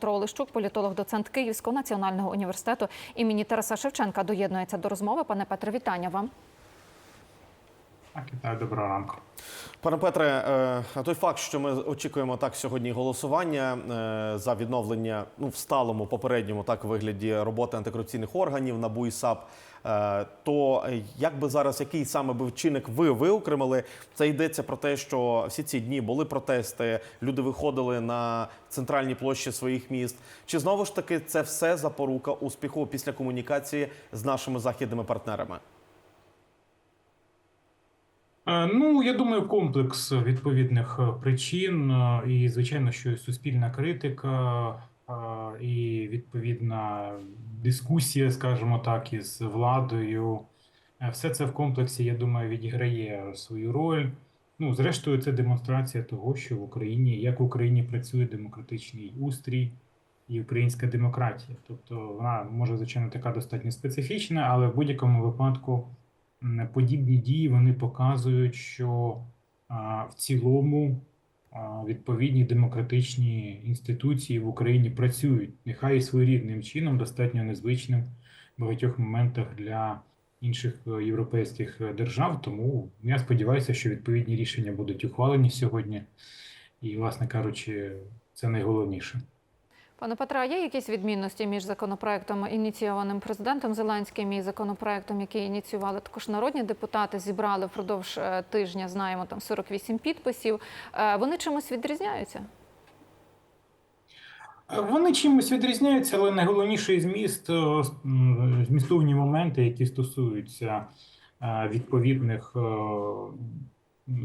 Петро Олещук, політолог, доцент Київського національного університету імені Тараса Шевченка, доєднується до розмови. Пане Петре, вітання вам. Так, вітаю, доброго ранку. Пане Петре, е, той факт, що ми очікуємо так сьогодні голосування е, за відновлення ну в сталому попередньому так вигляді роботи антикорупційних органів НАБУ і САП, е, то як би зараз який саме би вчинок ви виокремили? Це йдеться про те, що всі ці дні були протести, люди виходили на центральні площі своїх міст. Чи знову ж таки це все запорука успіху після комунікації з нашими західними партнерами? Е, Ну, я думаю, комплекс відповідних е, причин, е, і, звичайно, що суспільна критика, і відповідна дискусія, скажімо так, із владою. Все це в комплексі, я думаю, відіграє свою роль. Ну, зрештою, це демонстрація того, що в Україні, як в Україні працює демократичний устрій і українська демократія. Тобто вона може, звичайно, така достатньо специфічна, але в будь-якому випадку. Подібні дії вони показують, що в цілому відповідні демократичні інституції в Україні працюють, нехай і своєрідним чином, достатньо незвичним в багатьох моментах для інших е, європейських е, держав. Тому я сподіваюся, що відповідні рішення будуть ухвалені сьогодні. І, власне кажучи, це найголовніше. Пане Петре, а є якісь відмінності між законопроектом, ініційованим президентом Зеленським і законопроектом, який ініціювали також народні депутати, зібрали впродовж е, тижня, знаємо, там 48 підписів. Е, Вони чимось відрізняються? Вони чимось відрізняються, але найголовніший зміст, е, змістовні моменти, які стосуються е, відповідних е,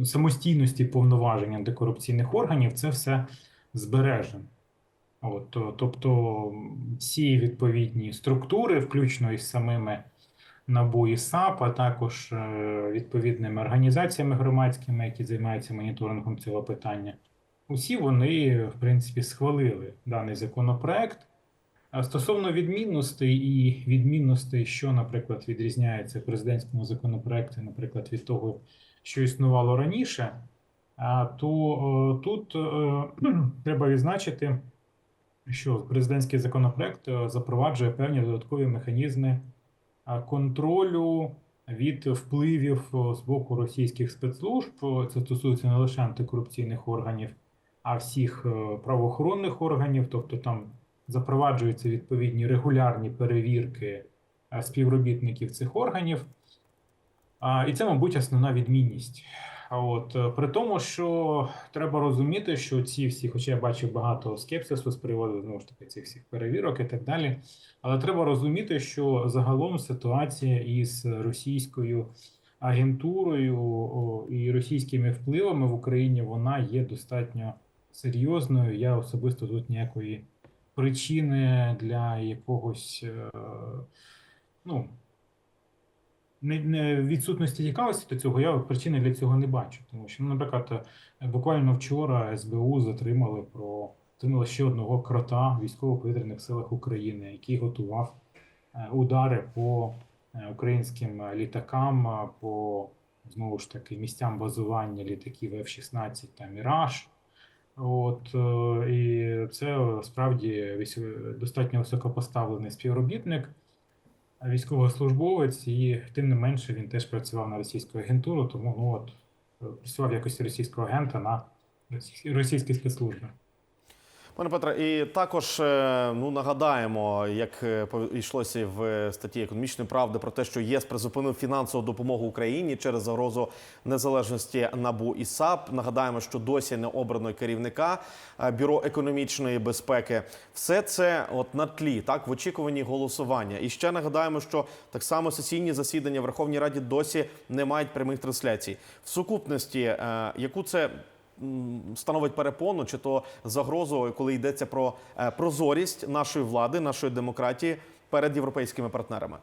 самостійності повноважень антикорупційних органів, це все збережено. От, тобто всі відповідні структури, включно із самими НАБУ і САП, а також е, відповідними організаціями громадськими, які займаються моніторингом цього питання. Усі вони, в принципі, схвалили даний законопроект. Стосовно відмінностей і відмінностей, що, наприклад, відрізняється в президентському законопроекті, наприклад, від того, що існувало раніше, то е, тут е, треба відзначити, що президентський законопроект е, запроваджує певні додаткові механізми контролю від впливів е, з боку російських спецслужб. Е, Це стосується не лише антикорупційних органів, а всіх е, правоохоронних органів, тобто там запроваджуються відповідні регулярні перевірки е, співробітників цих органів. І це, мабуть, основна відмінність. От е, при тому, що треба розуміти, що ці всі, хоча я бачив багато скепсису з приводу знову ж таки цих всіх перевірок і так далі. Але треба розуміти, що загалом ситуація із російською агентурою і російськими впливами в Україні вона є достатньо серйозною. Я особисто тут ніякої причини для якогось е, ну, відсутності цікавості до цього, я причини для цього не бачу. Тому що, ну, наприклад, е, буквально вчора СБУ затримали про затримали ще одного крота військово-повітряних силах України, який готував е, удари по е, українським літакам, по знову ж таки місцям базування літаків F-16 та Міраж. От і це справді достатньо високопоставлений співробітник військовослужбовець, і тим не менше він теж працював на російську агентуру, тому ну от е, працював в якості російського агента на російські, російські спецслужби. Пане Петре, і також е, ну нагадаємо, як е, йшлося в статті економічної правди про те, що ЄС призупинив фінансову допомогу Україні через загрозу незалежності НАБУ і САП. Нагадаємо, що досі не обрано керівника е, бюро економічної безпеки. Все це от на тлі, так в очікуванні голосування. І ще нагадаємо, що так само сесійні засідання в Верховній Раді досі не мають прямих трансляцій. В сукупності, яку це становить перепону чи то загрозу, коли йдеться про е, прозорість нашої влади, нашої демократії перед європейськими партнерами.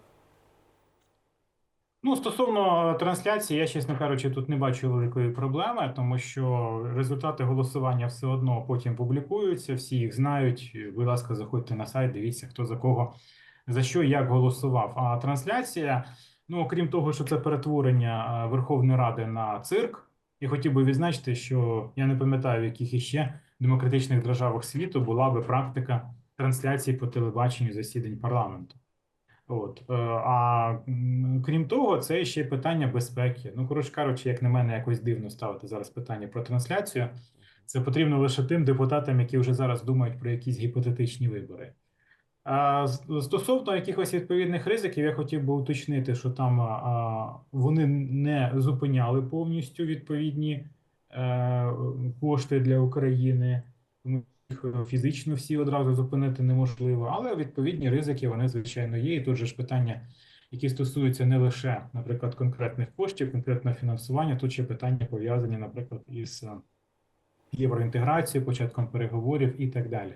Ну, стосовно е, трансляції, я, чесно кажучи, тут не бачу великої проблеми, тому що результати голосування все одно потім публікуються, всі їх знають. Будь ласка, заходьте на сайт, дивіться, хто за кого, за що, як голосував. А трансляція, ну, окрім того, що це перетворення е, Верховної Ради на цирк, я хотів би відзначити, що я не пам'ятаю, в яких іще демократичних державах світу була би практика трансляцій по телебаченню засідань парламенту. От. е, А крім того, це ще й питання безпеки. Ну, коротше кажучи, як на мене, якось дивно ставити зараз питання про трансляцію. Це потрібно лише тим депутатам, які вже зараз думають про якісь гіпотетичні вибори. А стосовно якихось відповідних ризиків, я хотів би уточнити, що там а, вони не зупиняли повністю відповідні е, кошти для України. Е, фізично всі одразу зупинити неможливо, але відповідні ризики вони звичайно є. І тут же ж питання, які стосуються не лише, наприклад, конкретних коштів, конкретного фінансування, тут ще питання пов'язані, наприклад, із е, євроінтеграцією, початком переговорів і так далі.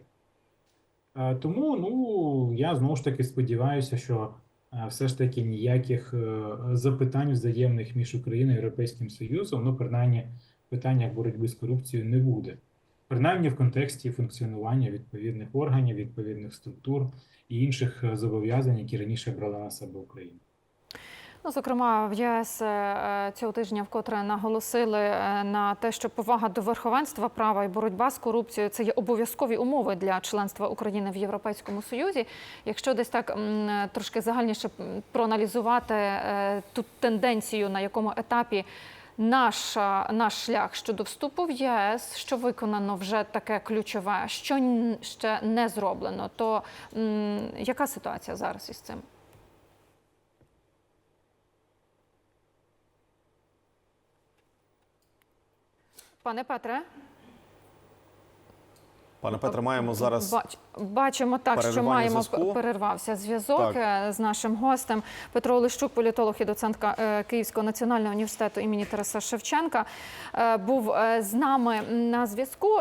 Е, Тому ну я знову ж таки сподіваюся, що е, все ж таки ніяких е, запитань взаємних між Україною і Європейським Союзом, ну принаймні питання боротьби з корупцією не буде. Принаймні в контексті функціонування відповідних органів, відповідних структур і інших зобов'язань, які раніше брала на себе Україна. Ну, зокрема, в ЄС е, цього тижня вкотре наголосили е, на те, що повага до верховенства права і боротьба з корупцією це є обов'язкові умови для членства України в Європейському Союзі. Якщо десь так трошки загальніше проаналізувати е, ту тенденцію, на якому етапі наша, наш шлях щодо вступу в ЄС, що виконано вже таке ключове, що ще не зроблено, то яка ситуація зараз із цим? Пане Петре, Пане Петре, маємо зараз Бач, бачимо так, що маємо зв'язку. перервався зв'язок е, з нашим гостем Петро Олещук, політолог і доцентка е, Київського національного університету імені Тараса Шевченка, е, був з нами на зв'язку.